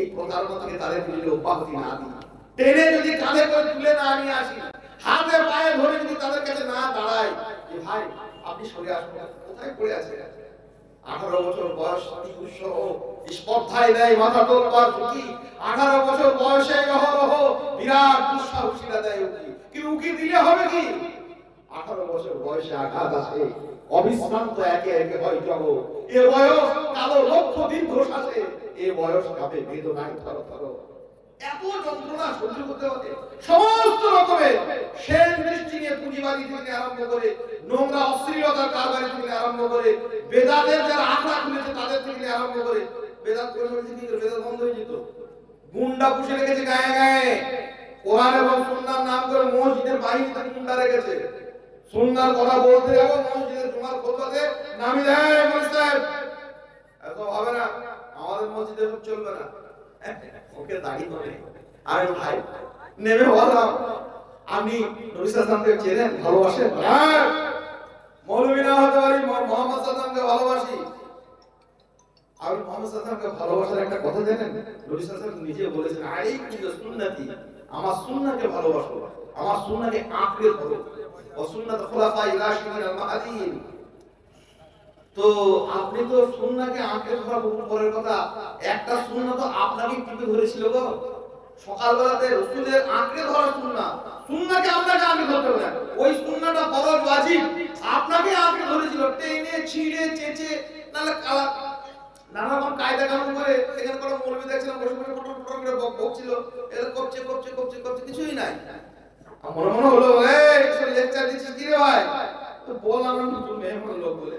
এই প্রতারণা তাদের যদি অব্যাহতি না দিই। টেনে যদি কাঁধে করে তুলে না নিয়ে আসি, হাতে পায়ে ধরে যদি তাদের কাছে না দাঁড়াই, যে ভাই, আপনি সরে আসুন। কোথায় পড়ে আছে? আঠারো বছর বয়স স্পর্ধায় দেয় মাথা আঠারো বছর বয়সে বিরাট দুঃসাহসীরা দেয় উকি। কিন্তু উকি দিলে হবে কি? আঠারো বছর বয়সে আঘাত আসে। অবিশ্রান্ত একে একে হয় জগৎ। এ বয়স কালো লক্ষ দীর্ঘ শ্বাসে এ বয়স কাপে বেদনায় থর থর এত যন্ত্রণা সহ্য করতে হবে। সমস্ত রকমের সেন দৃষ্টি নিয়ে পুঁজিবাদী থেকে আরম্ভ করে, নোংরা অশ্লীলতার কারবারি থেকে আরম্ভ করে বেদাদের যারা আখড়া খুলেছে তাদের থেকে আরম্ভ করে বেদাত করে হয়েছে কি করে? বেদাত বন্ধ হয়ে যেত গুন্ডা পুষে রেখেছে গায়ে গায়ে। কোরআন এবং সুন্নার নাম করে মসজিদের বাহিনীতে গুন্ডা রেখেছে। সুন্নার কথা বলতে যাব মসজিদে তোমার খোঁজে নামি দেয় সাহেব। এত হবে না। আমাদের মসজিদে এসব চলবে না। ওকে দাঁড়িয়ে ধরে আমি ভাই, নেমে বললাম আপনি নবী সাল্লামকে চেনেন ভালোবাসেন হ্যাঁ। মৌলবী না হতে পারি মোহাম্মদ সাল্লামকে ভালোবাসি। আমি মোহাম্মদ সাল্লামকে ভালোবাসার একটা কথা জানেন? নবী সাল্লাম নিজে বলেছেন, আরে কিন্তু সুন্নতি, আমার সুন্নাহকে ভালোবাসো। আমার সুন্নাহকে আঁকড়ে ধরো। ও সুন্নাত খুলাফায়ে রাশিদিন আল মাহদিন তো আপনি তো সুন্নাহকে আঁকড়ে ধরা বহু পরের কথা। একটা সুন্নাহ তো আপনাকে টিপে ধরেছিল গো। সকালবেলাতে রসুলের আঁকড়ে ধরা সুন্নাহ। সুন্নাহকে আপনাকে ধরতে হবে ওই সুন্নাহটা ফরজ, ওয়াজিব। আপনাকে আঁকড়ে ধরেছিল, টেনে, ছিঁড়ে, চেঁচে নালে কালা নানা রকম কায়দা কানুন করে সেখানে কোনো মৌলবি দেখছিলাম বসে বসে ফটো ফটো করে বক বকছিল। এরা করছে করছে করছে করছে, কিছুই নাই। মনে মনে হলো, এই লেকচার দিচ্ছিস কি রে ভাই? তো বললাম, আমি নতুন লোক বলে।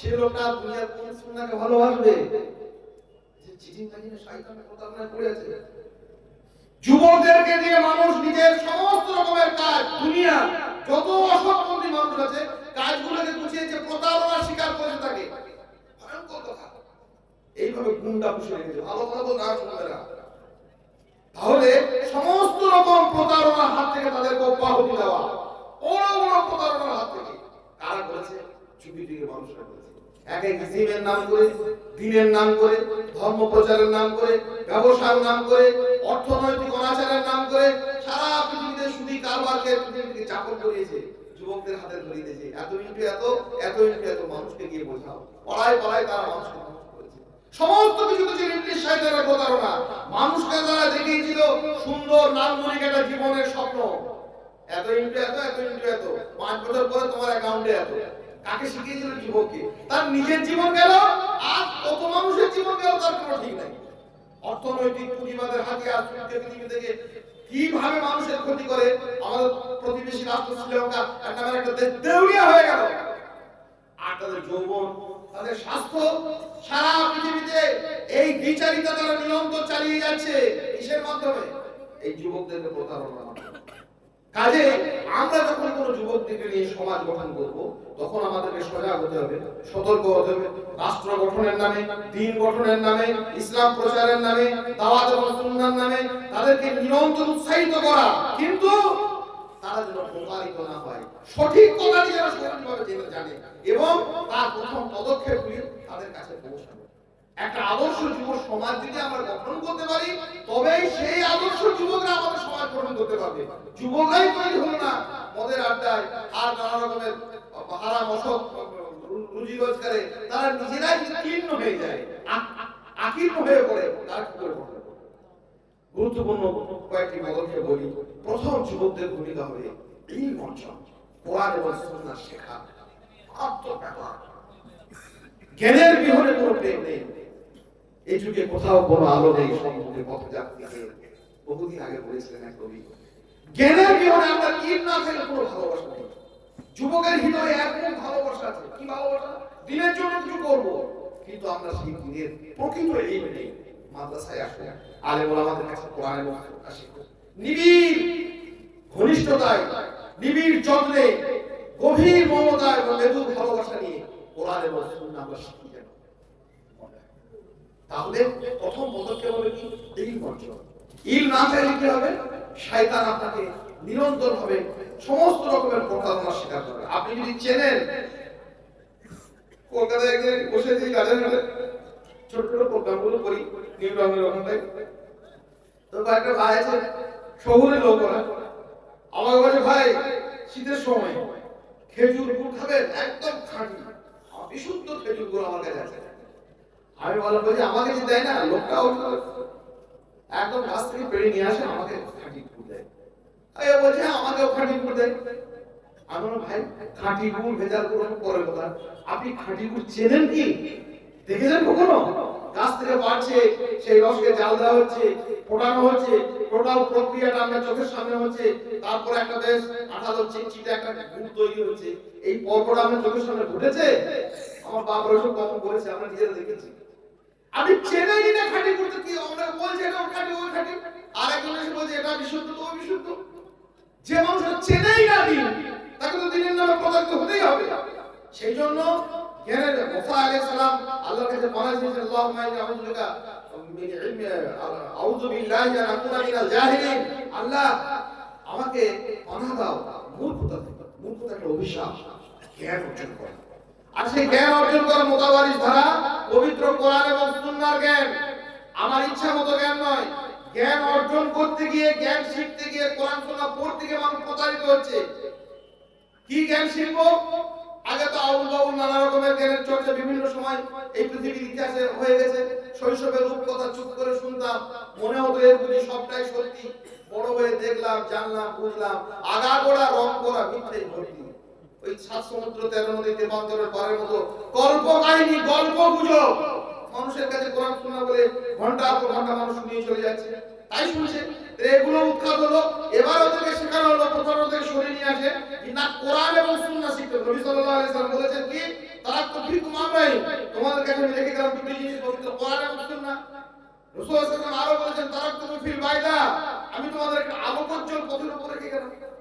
সে লোকটা দুনিয়ার কোন সুন্নাকে ভালোবাসবে? যে কাহিনী শয়তানের আছে। যুবকদেরকে দিয়ে মানুষ নিজের সমস্ত রকমের কাজ, দুনিয়া, যত অসৎপন্থী মানুষ আছে, কাজগুলোকে গুছিয়েছে প্রতারণার শিকার করেছে তাকে। ভয়ঙ্কর কথা। এইভাবে গুন্ডা পুষে রেখেছে। ভালো না। তাহলে সমস্ত রকম প্রতারণার হাত থেকে তাদেরকে অব্যাহতি দেওয়া। প্রতারণার হাত থেকে। কারা করেছে? সমস্ত কিছু ছিল ইংলিশ সাহিত্যের মানুষকে তারা দেখিয়েছিল সুন্দর নান্দনিক একটা জীবনের স্বপ্ন। এত ইন্টু এত এত ইন্টু এত। পাঁচ বছর পরে তোমার অ্যাকাউন্টে এত। কাকে শিখিয়েছিল যুবককে। তার নিজের জীবন গেল, আর কত মানুষের জীবন গেল তার কোনো ঠিক নাই। অর্থনৈতিক পুঁজিবাদের হাতিয়ার সুদকে পৃথিবী থেকে কীভাবে মানুষের ক্ষতি করে, আমাদের প্রতিবেশী রাষ্ট্র শ্রীলঙ্কা, এক নামের একটা দেশ দেউলিয়া হয়ে গেল। আর তাদের যৌবন, তাদের স্বাস্থ্য, সারা পৃথিবীতে এই বিচারিতা তারা নিরন্তর চালিয়ে যাচ্ছে কিসের মাধ্যমে? এই যুবকদেরকে প্রতারণার মাধ্যমে কাজে আমরা যখন কোনো যুবকদেরকে নিয়ে সমাজ গঠন করব, তখন আমাদেরকে সজাগ হতে হবে, সতর্ক হতে হবে। রাষ্ট্র গঠনের নামে, দিন গঠনের নামে, ইসলাম প্রচারের নামে, দাওয়াত এবং নামে তাদেরকে নিরন্তর উৎসাহিত করা। কিন্তু তারা যেন প্রতারিত না হয়। সঠিক কথাটি যেন সঠিকভাবে জেনে জানে এবং তার প্রথম পদক্ষেপগুলি তাদের কাছে একটা আদর্শ যুব সমাজ যদি আমরা গঠন করতে পারি, তবেই সেই আদর্শ যুবকরা আমাদের গঠন করতে পারবে। যুবকরাই তৈরি হলো না মদের আড্ডায়। আর নানা রকমের হারাম, অসৎ, রুজি রোজগারে তারা নিজেরাই কীর্ণ হয়ে যায়। আকীর্ণ হয়ে পড়ে। তার কি করে গুরুত্বপূর্ণ কয়েকটি পদক্ষেপ বলি। প্রথম, যুবকদের ভূমিকা হবে এই অর্জন কোরআন এবং সুন্নাহ শেখা। জ্ঞানের বিহনে কোনো প্রেম নেই। এই যুগে কোথাও কোনো আলো নেই, সম্মুখে পথযাত্রী বহুদিন আগে বলেছিলেন এক কবি, জ্ঞানের বিহনে আমরা কি না কোনো ভালোবাসা নেই যুবকের হৃদয়ে একদম ভালোবাসা আছে। কি ভালোবাসা? দিনের জন্য কিছু করব। কিন্তু আমরা সেই দিনের প্রকৃত এই নেই মাদ্রাসায় আসো। আলেম ওলামাদের কাছে কোরআন নিবিড় ঘনিষ্ঠতায়, নিবিড় যত্নে, গভীর এবং ভালোবাসা নিয়ে কোরআন এবং আমরা শিখি তাহলে প্রথম পদক্ষেপ হবে কি? অর্জন ইল না চাইলে কি হবে? শয়তান আপনাকে নিরন্তর ভাবে সমস্ত রকমের প্রতারণা শিকার করবে। আপনি যদি চেনেন, কলকাতায় একদিন বসে যে কাজের হলে ছোট ছোট প্রোগ্রামগুলো করি নিউ ওখানটায় তো কয়েকটা ভাই আছে, শহুরে লোক ওরা। আমাকে বলে, ভাই, শীতের সময় খেজুর গুড় খাবেন, একদম খাঁটি, বিশুদ্ধ খেজুর গুড় আমার কাছে আছে। আমি বললাম, বলছি, আমাকে যে দেয় না লোকটা ওঠা একদম গাছ থেকে পেড়ে নিয়ে আসে আমাকে খাঁটি দেয়। এই বলছে হ্যাঁ, আমাকেও খাঁটি দেয়। আমি ভাই খাঁটি গুড় ভেজাল গুড় পরে কথা। আপনি খাঁটি গুড় চেনেন কি? দেখেছেন কখনো? গাছ থেকে বাড়ছে সেই রসকে জাল দেওয়া হচ্ছে ফোটানো হচ্ছে টোটাল প্রক্রিয়াটা আমরা চোখের সামনে হচ্ছে। তারপরে একটা বেশ আঠালো চিটচিটে একটা গুড় তৈরি হচ্ছে। এই পর্বটা আমরা চোখের সামনে ঘটেছে? আমার বাবা ওইসব কখন বলেছে আমরা নিজেরা দেখেছি। আমি চেনাই না খাঁটি করতে, কি আমরা বলছি এটা ওর খাঁটি ওই খাঁটি? আর একজন এসে বলছে, এটা বিশুদ্ধ তো বিশুদ্ধ? যে মানুষ চেনাই না দিন, তাকে তো দিনের নামে প্রতারিত হতেই হবে। সেই জন্য জ্ঞানের মুসা আলাইহিস সালাম আল্লাহর কাছে পানা চেয়েছেন আল্লাহুম্মা ইন্নী আউযু বিকা মিন ইলমি আউযু বিল্লাহি আন আকুনা মিনাল জাহিলিন। আল্লাহ, আমাকে পানা মূর্খতা থেকে মূর্খতা একটা অভিশাপ, জ্ঞান অর্জন করা আর সেই জ্ঞান অর্জন করার মোতাবারিশ ধারা পবিত্র কোরআন এবং সুন্নাহর জ্ঞান। আমার ইচ্ছা মতো জ্ঞান নয়। জ্ঞান অর্জন করতে গিয়ে, জ্ঞান শিখতে গিয়ে কোরআন সুন্নাহ পড়তে গিয়ে মানুষ প্রতারিত হচ্ছে। কি জ্ঞান শিখব? আগে তো আউল বাউল নানা রকমের জ্ঞানের চর্চা বিভিন্ন সময় এই পৃথিবীর ইতিহাসে হয়ে গেছে। শৈশবের রূপকথা চুপ করে শুনতাম। মনে হতো এর বুঝি সবটাই সত্যি। বড় হয়ে দেখলাম, জানলাম, বুঝলাম। আগাগোড়া রং করা মিথ্যে ভর্তি। ওই সাত সমুদ্র তেরো নদী তেপান্তরের পারের মতো গল্প কাহিনী, গল্প গুজব। মানুষের কাছে কোরআন শোনা বলে ঘণ্টার পর ঘণ্টা মানুষ শুনিয়ে চলে যাচ্ছে। তাই শুনছে, এগুলো উৎখাত হলো, এবার ওদেরকে শেখানো হলো প্রথম সরিয়ে নিয়ে আসে না, কোরআন এবং সুন্নাহ শিখতে নবী সাল্লাল্লাহু আলাইহি সাল্লাম বলেছেন কি, তারা তো ফির তোমামরাই তোমাদের কাছে আমি রেখে গেলাম দুটি জিনিস, পবিত্র কোরআন এবং সাল্লাল্লাহু আলাইহি আরও বলেছেন, তারা ফিল বাইদা আমি তোমাদের একটা আলোকোজ্জ্বল পথের উপর রেখে গেলাম।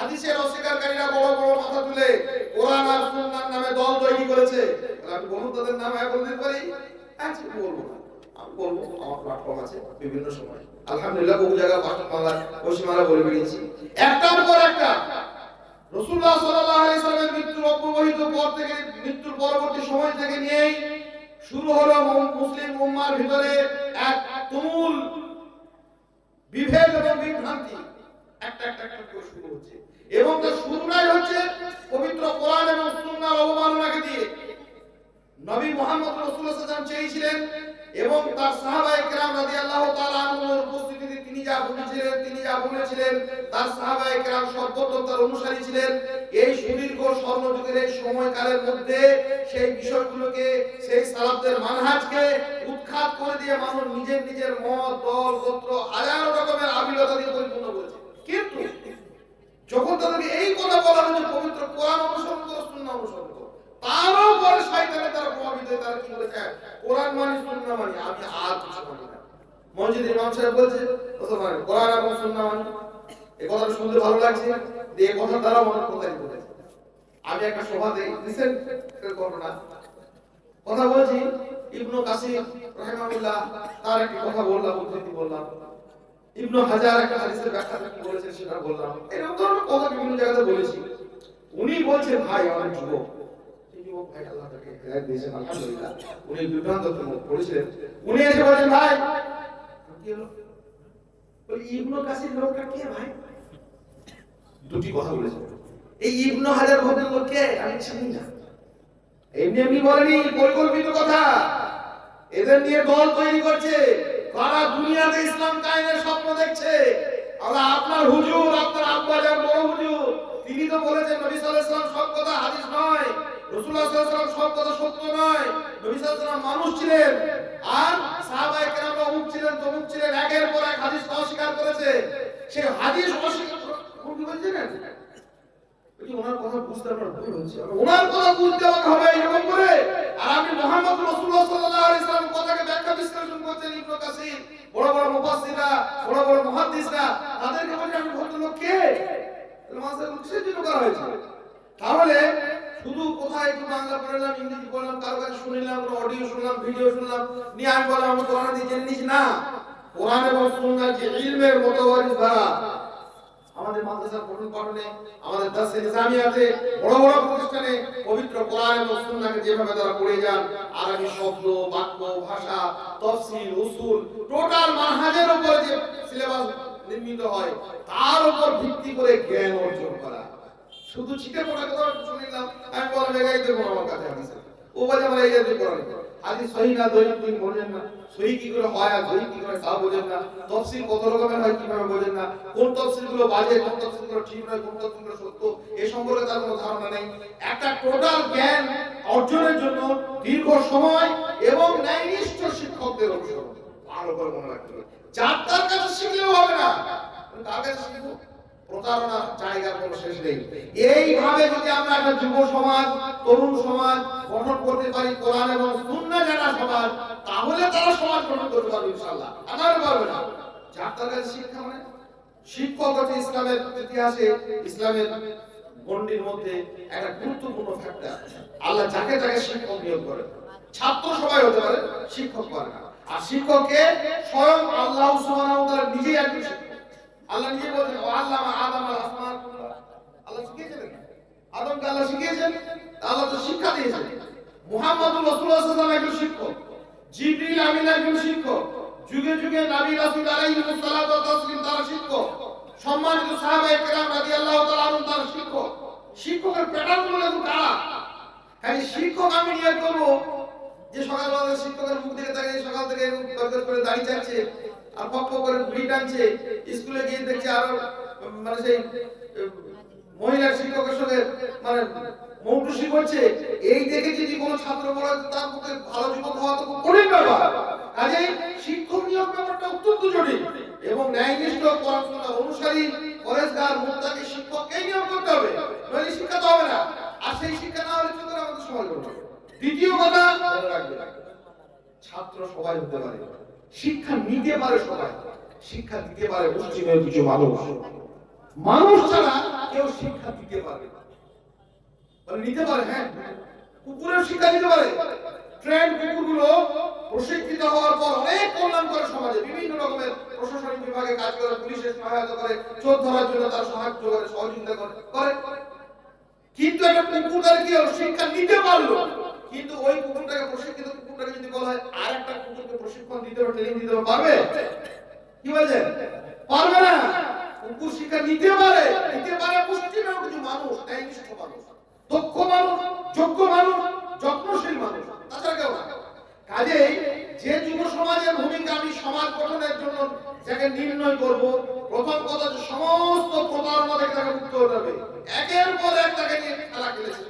হাদিসের অস্বীকারীরা বড় বড় মাথা তুলে কোরআন আর সুন্নাহর নামে দল তৈরি করেছে। আমি বলুন তাদের নাম এখন দিতে পারি? আচ্ছা বলব। আমি বলব, আমার প্ল্যাটফর্ম আছে বিভিন্ন সময়। আলহামদুলিল্লাহ, বহু জায়গায় ভাষণ বাংলা পশ্চিমারা বলে বেরিয়েছি। একটার পর একটা রসুল্লাহ সাল্লাল্লাহু আলাইহি সাল্লামের মৃত্যুর অব্যবহিত পর থেকে, মৃত্যুর পরবর্তী সময় থেকে নিয়েই শুরু হলো মুসলিম উম্মার ভিতরে এক তুমুল বিভেদ এবং বিভ্রান্তি। এবং তার শুরুটাই হচ্ছে পবিত্র কোরআন এবং সুন্নাহর অবমাননাকে দিয়ে। নবী মোহাম্মদ সাল্লাল্লাহু চেয়েছিলেন এবং তার সাহাবায়ে কেরাম রাদিয়াল্লাহু তাআলা আনহুর উপস্থিতিতে তিনি যা বলেছিলেন, তিনি যা বলেছিলেন, তার সাহাবায়ে কেরাম সর্বত্র তার অনুসারী ছিলেন। এই সুদীর্ঘ স্বর্ণযুগের এই সময়কালের মধ্যে সেই বিষয়গুলোকে, সেই সালাফদের মানহাজকে উৎখাত করে দিয়ে মানুষ নিজের নিজের মত, দল, গোত্র, হাজার রকমের আবিলতা দিয়ে পরিপূর্ণ করেছে। কিন্তু যখন তাদেরকে এই কথা বলা হয়েছে পবিত্র কোরআন অনুসরণ করো, সুন্নাহ অনুসরণ করো, তারও পরে শয়তানের দ্বারা প্রভাবিত হয়ে তারা কি বলেছে কোরআন মানি, সুন্নাহ মানি, আমি আর কিছু মানি না। মসজিদ ইমাম সাহেব বলছে কোরআন এবং সুন্নাহ মানি? এই কথাটা শুনতে ভালো লাগছে যে এই কথা দ্বারা মনে কোথায় বলেছে। আমি একটা সভাতে রিসেন্ট ঘটনা। কথা বলছি, ইবনু কাসিম, রাহিমাহুল্লাহ, তার একটা কথা বললাম, উদ্ধৃতি বললাম। ইবনু হাজার একটা হাদিসের ব্যাখ্যা বলেছেন, সেটা বললাম। এরকম ধরনের কথা বিভিন্ন জায়গাতে বলেছি। উনি ভাই, আমার যুবক। দুটি কথা বলেছেন। এই হাজার এমনি এমনি বলেনি, পরিকল্পিত কথা। এদের নিয়ে দল তৈরি করছে। সারা দুনিয়াতে ইসলাম কায়েমের স্বপ্ন দেখছে। আমরা আপনার হুজুর, আপনার আব্বা আব্বাজান বড় হুজুর, তিনি তো বলেছেন, নবী সাল্লাল্লাহু আলাইহি ওয়াসাল্লাম সব কথা হাদিস নয়, রাসূলুল্লাহ সাল্লাল্লাহু আলাইহি ওয়াসাল্লাম সব কথা সত্য নয়। নবী সাল্লাল্লাহু আলাইহি ওয়াসাল্লাম মানুষ ছিলেন, আর সাহাবায়ে কেরামরা অমুক ছিলেন, তমুক ছিলেন, একের পর এক হাদিস অস্বীকার করেছে। সেই হাদিস অস্বীকার কোন বলছেন ওনার কথা বুঝতে আমার ভুল হচ্ছে ওনার কথা বুঝতে হবে, এরকম করে আর আমি মোহাম্মদ রাসূলুল্লাহ সাল্লাল্লাহু আলাইহি সাল্লাম কথাকে ব্যাখ্যা বিশ্লেষণ করছেন ইবনে কাসির। বড় বড় মুফাসসিররা বড় বড় মুহাদ্দিসরা, তাদেরকে বলি আমি ভদ্রলোক কে? মাসের উৎসের জন্য করা হয়েছে। তাহলে শুধু কোথায় একটু বাংলা পড়লাম, ইংরেজি পড়লাম, কারও কাছে শুনলাম অডিও শুনলাম, ভিডিও শুনলাম, নিয়ে আমি বললাম, আমি কোরআন দিয়ে জেনে না। কোরআন এবং সুন্নাহ যে ইলমের মতওয়ারিস ধারা আমাদের মাদ্রাসার পঠন পাঠনে, আমাদের দাসে নিজামিয়াতে বড় বড় প্রতিষ্ঠানে পবিত্র কোরআন এবং সুন্নাহকে যেভাবে তারা পড়ে যান, আরবি শব্দ, বাক্য, ভাষা, তফসিল, উসুল, টোটাল মানহাজের উপর যে সিলেবাস নির্মিত হয়, তার উপর ভিত্তি করে জ্ঞান অর্জন করা। শুধু ছিটে পড়া কথা শুনিলাম, আমি বললাম এগাই দেবো আমার কাছে ও বলে, আমরা এই জাতীয় কোরআন হাদিস সহি না দৈহিক তুমি বোঝেন না। সহি কি করে হয় আর দৈহিক কি করে তা বোঝেন না। তফসিল কত রকমের হয় কীভাবে বোঝেন না। কোন তফসিলগুলো বাজে, কোন তফসিলগুলো ঠিক নয়, কোন তফসিলগুলো সত্য এই সম্পর্কে তার কোনো ধারণা নেই। একটা টোটাল জ্ঞান অর্জনের জন্য দীর্ঘ সময় এবং ন্যায়নিষ্ঠ শিক্ষকদের অনুসরণ। ভালো করে মনে রাখতে হবে। যার তার কাছে শিখলেও হবে না। তার কাছে শিখব। প্রতারণার জায়গার কোনো শেষ নেই। এইভাবে যদি আমরা একটা যুব সমাজ, তরুণ সমাজ গঠন করতে পারি, কোরআন এবং জানা সমাজ, তাহলে তারা সমাজ গঠন করতে পারবে আমার পারবে না। যার শিক্ষা মানে। শিক্ষক হচ্ছে ইসলামের ইতিহাসে ইসলামের গণ্ডির মধ্যে একটা গুরুত্বপূর্ণ ফ্যাক্টর আল্লাহ যাকে তাকে শিক্ষক নিয়োগ করে ছাত্র সবাই হতে পারে, শিক্ষক পারে না। আর শিক্ষককে স্বয়ং আল্লাহ নিজেই একজন শিক্ষক। আল্লাহ নিজে বলছেন? ও আল্লাহ আদম আল আসমান। আল্লাহ শিখিয়েছেন? আদমকে আল্লাহ শিখিয়েছেন? আল্লাহ তো শিক্ষা দিয়েছেন। মুহাম্মদুর রাসূলুল্লাহ সাল্লাল্লাহু আলাইহি শিক্ষক। জিবরিল আমিন একজন শিক্ষক। যুগে যুগে নবী রাসূল আলাইহিস সালাতু ওয়া তাসলিম তারা শিক্ষক। সম্মানিত সাহাবায়ে কেরাম রাদিয়াল্লাহু তাআলা আনহুম তারা শিক্ষক। শিক্ষকের প্যাটার্নগুলো খুব কারা খালি শিক্ষক আমি নিয়ে করব। যে সকালবেলা শিক্ষকের মুখ দিকে তাকিয়ে, সকাল থেকে দরকার করে দাঁড়িয়ে যাচ্ছে আর পক্ষ করে ঘুড়ি টানছে, স্কুলে গিয়ে দেখছে আরও মানে সেই মহিলা শিক্ষকের সঙ্গে মানে মৌটুসি করছে এই দেখে যদি কোনো ছাত্র বলে তার পক্ষে ভালো যুবক হওয়া তো কঠিন ব্যাপার। কাজে শিক্ষক নিয়োগ ব্যাপারটা অত্যন্ত জটিল এবং ন্যায়নিষ্ঠ পড়াশোনা অনুসারী পরেশগার মুক্তাকে শিক্ষককেই নিয়োগ করতে হবে, নইলে শিক্ষা তো হবে না। আর সেই শিক্ষা না হলে চোখের আমাদের সমাজ দ্বিতীয় কথা ছাত্র সবাই হতে পারে। শিক্ষা নিতে পারে সবাই। শিক্ষা দিতে পারে মুসলিমের কিছু মানুষ। মানুষ ছাড়া কেউ শিক্ষা দিতে পারে নিতে পারে হ্যাঁ। কুকুরের শিক্ষা দিতে পারে। ট্রেন, কুকুরগুলো প্রশিক্ষিত হওয়ার পর অনেক কল্যাণ করে সমাজে বিভিন্ন রকমের প্রশাসনিক বিভাগে কাজ করে পুলিশের সহায়তা করে, চোর ধরার জন্য তার সাহায্য করে, সহযোগিতা করে করে। কিন্তু একটা কুকুর তার কি? শিক্ষা নিতে পারল। কিন্তু ওই কুকুরটাকে প্রশিক্ষিত কুকুরটাকে যদি বলা হয় আর একটা কুকুরকে প্রশিক্ষণ দিতে হবে ট্রেনিং দিতে পারবে? কি বলছেন পারবে না। কুকুর শিক্ষা নিতে পারে। নিতে পারে পুষ্টিমেয় কিছু মানুষ, ন্যায়নিষ্ঠ মানুষ, দক্ষ মানুষ, যোগ্য মানুষ, যত্নশীল মানুষ। তাছাড়া কেউ না। কাজেই যে যুব সমাজের ভূমিকা আমি সমাজ গঠনের জন্য যাকে নির্ণয় করব প্রথম কথা সমস্ত প্রতারণা থেকে তাকে মুক্ত হতে হবে একের পর এক তাকে নিয়ে খেলা খেলেছে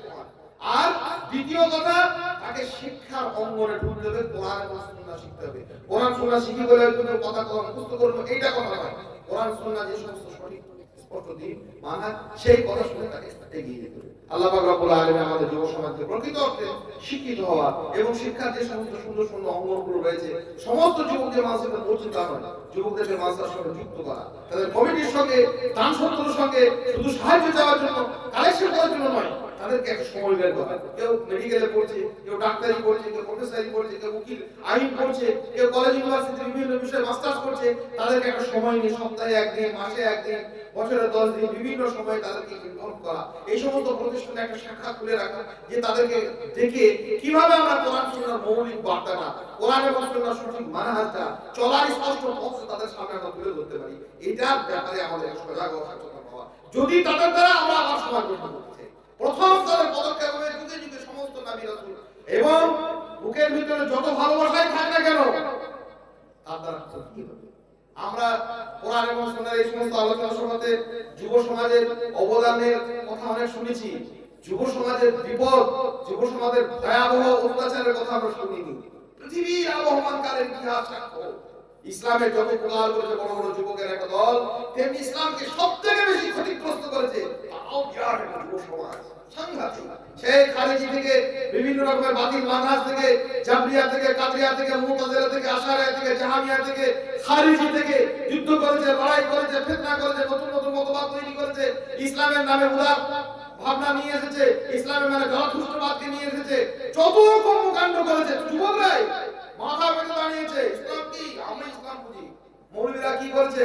আর দ্বিতীয় কথা, তাকে শিক্ষার অঙ্গনে ঢুকতে হবে কোরআন সুন্নাহ শিখতে হবে। কোরআন, সুন্নাহ শিখি বলে তুমি কথা কথা মুক্ত করব এইটা কথা নয়। কোরআন, সুন্নাহ যে সমস্ত সঠিক, স্পষ্ট দিন মানা সেই কথা শুনে তাকে এগিয়ে যেতে হবে। আল্লাহ রব্বুল আলামিন আমাদের যুব সমাজকে প্রকৃত অর্থে শিক্ষিত হওয়া এবং শিক্ষার যে সমস্ত সুন্দর সুন্দর অঙ্গনগুলো রয়েছে, সমস্ত যুবকদের মাঝে পৌঁছে হয় যুবকদেরকে মাদ্রাসার সঙ্গে যুক্ত করা। তাদের কমিটির সঙ্গে দান সত্তরের সঙ্গে শুধু সাহায্য চাওয়ার জন্য কালেকশন করার জন্য নয় তাদেরকে একটা সময় বের করা কেউ মেডিকেলে পড়ছে, কেউ ডাক্তারি পড়ছে, কেউ প্রফেসরি পড়ছে, কেউ উকিল, আইন পড়ছে, কেউ কলেজ ইউনিভার্সিটি বিভিন্ন বিষয়ে মাস্টার্স করছে, তাদেরকে একটা সময় নিয়ে সপ্তাহে একদিন, মাসে একদিন, বছরে দশ দিন বিভিন্ন সময় তাদেরকে ইনভলভ করা। এই সমস্ত প্রতিষ্ঠানে একটা শাখা খুলে রাখা, যে তাদেরকে দেখে কীভাবে আমরা কোরআন সুন্নাহর মৌলিক বার্তাটা, কোরআন এবং সুন্নাহর সঠিক মানহাজটা চলার স্পষ্ট পথ তাদের সামনে আমরা তুলে ধরতে পারি। এটার ব্যাপারে আমাদের সজাগ সচেতন হওয়া। যদি তাদের দ্বারা আমরা আবার সমাজ প্রথম তাদের পদক্ষেপ হবে যুগে যুগে সমস্ত নবী রাসূল এবং বুকের ভিতরে যত ভালোবাসাই থাক না কেন, তার দ্বারা ক্ষতি হবে? আমরা কোরআন এবং সুন্নাহর এই সমস্ত আলোচনা সভাতে যুব সমাজের অবদানের কথা অনেক শুনেছি। যুব সমাজের বিপদ, যুব সমাজের ভয়াবহ অত্যাচারের কথা আমরা শুনিনি। পৃথিবীর আবহমানকালের ইতিহাস সাক্ষ্য ইসলামের যত প্রকার করেছে বড় বড় যুবকের একটা দল, তেমনি ইসলামকে সব থেকে বেশি ক্ষতিগ্রস্ত করেছে যুদ্ধ করেছে করেছে করেছে, নতুন নতুন তৈরি করেছে, ইসলামের নামে উদার ভাবনা নিয়ে এসেছে, ইসলামের মানে জনতুষ্টবাদকে নিয়ে এসেছে, যত করেছে, যুবকরাই মাথা পেতে দাঁড়িয়েছে ইসলাম কি? আমরা ইসলাম বুঝি। মৌলবীরা কি করেছে?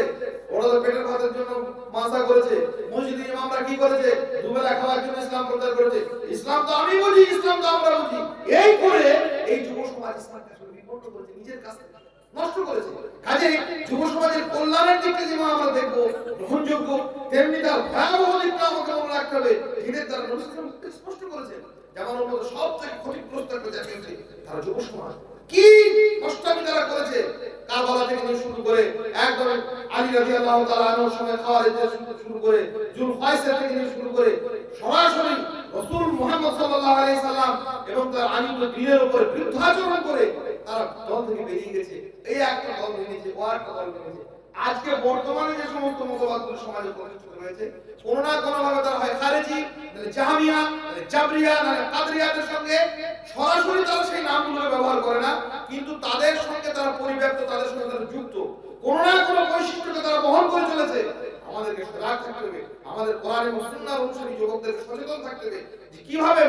ওরা তো পেটের ভাতের জন্য মাসা করেছে। মসজিদ ইমামরা কি করেছে? দুবেলা খাওয়ার জন্য ইসলাম প্রচার করেছে। ইসলাম তো আমি বুঝি, ইসলাম তো আমরা বুঝি। এই করে এই যুব সমাজ ইসলামকে আসলে বিপন্ন করেছে, নিজের কাছে নষ্ট করেছে। কাজে যুব সমাজের কল্যাণের যেমন আমরা দেখব, গ্রহণযোগ্য, তেমনি তার ভয়াবহ দিকটা আমাকে রাখতে হবে। ওয়াসাল্লাম স্পষ্ট করেছেন যেমন সব থেকে ক্ষতিগ্রস্ত একটা তারা যুব সমাজ। কি নষ্টামি তারা করেছে? কারবালা থেকে শুরু করে একদম আলী রাদিয়াল্লাহু তাআলা আনহুর সময় খাওয়ারে শুরু করে জুল ফাইসাল থেকে শুরু করে সরাসরি রাসূল মুহাম্মদ সাল্লাল্লাহু আলাইহি সাল্লাম এবং তার আনিত দ্বীনের উপরে বিরুদ্ধাচরণ করে তারা দল থেকে বেরিয়ে গেছে। এই একটা দল ভেঙেছে, ও একটা দল ভেঙেছে। আজকে বর্তমানে যে সমস্ত মতবাদগুলো সমাজে প্রতিষ্ঠিত কোনো না কোনো ভাবে তারা হয় খারেজি নাহলে জাহামিয়া নাহলে জাবরিয়া নাহলে কাদরিয়াদের সঙ্গে সরাসরি তারা সেই নামগুলো ব্যবহার করে না, কিন্তু তাদের সঙ্গে তারা পরিব্যাপ্ত, তাদের সঙ্গে তারা যুক্ত। কোনো না কোনো বৈশিষ্ট্যকে তারা বহন করে চলেছে। আমাদেরকে সজাগ থাকতে হবে। আমাদের অনুসারী যুবকদেরকে সচেতন থাকতে হবে যে কীভাবে